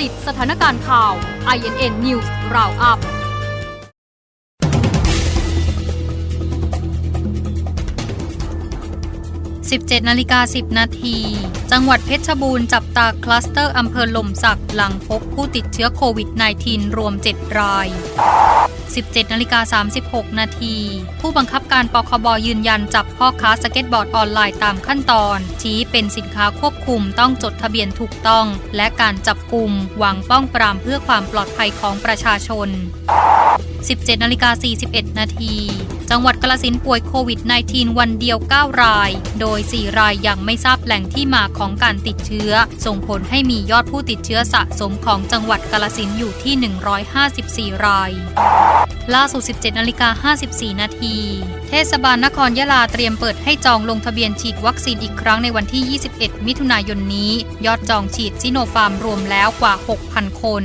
ติดสถานการณ์ข่าว INN News Roundup 17นาฬิกา10 นาที จังหวัดเพชรบูรณ์จับตาคลัสเตอร์อำเภอหล่มสักหลังพบผู้ติดเชื้อโควิด -19 รวม 7 ราย 17นาฬิกา36 นาที ผู้บังคับการปคบยืนยันจับพ่อค้าสเก็ตบอร์ดออนไลน์ตามขั้นตอน ชี้เป็นสินค้าควบคุมต้องจดทะเบียนถูกต้อง และการจับกลุ่มหวังป้องปรามเพื่อความปลอดภัยของประชาชน17นาฬิกา41 นาที จังหวัดกาฬสินป่วยโควิด -19 วันเดียว 9 ราย โดย 4 รายยังไม่ทราบแหล่งที่มาของการติดเชื้อ ส่งผลให้มียอดผู้ติดเชื้อสะสมของจังหวัดกาฬสินอยู่ที่ 154 ราย ล่าสุด 17นาฬิกา54 นาที เทศบาลนครยะลาเตรียมเปิดให้จองลงทะเบียนฉีดวัคซีนอีกครั้งในวันที่ 21 มิถุนายนนี้ ยอดจองฉีดซิโนฟาร์มรวมแล้วกว่า 6,000 คน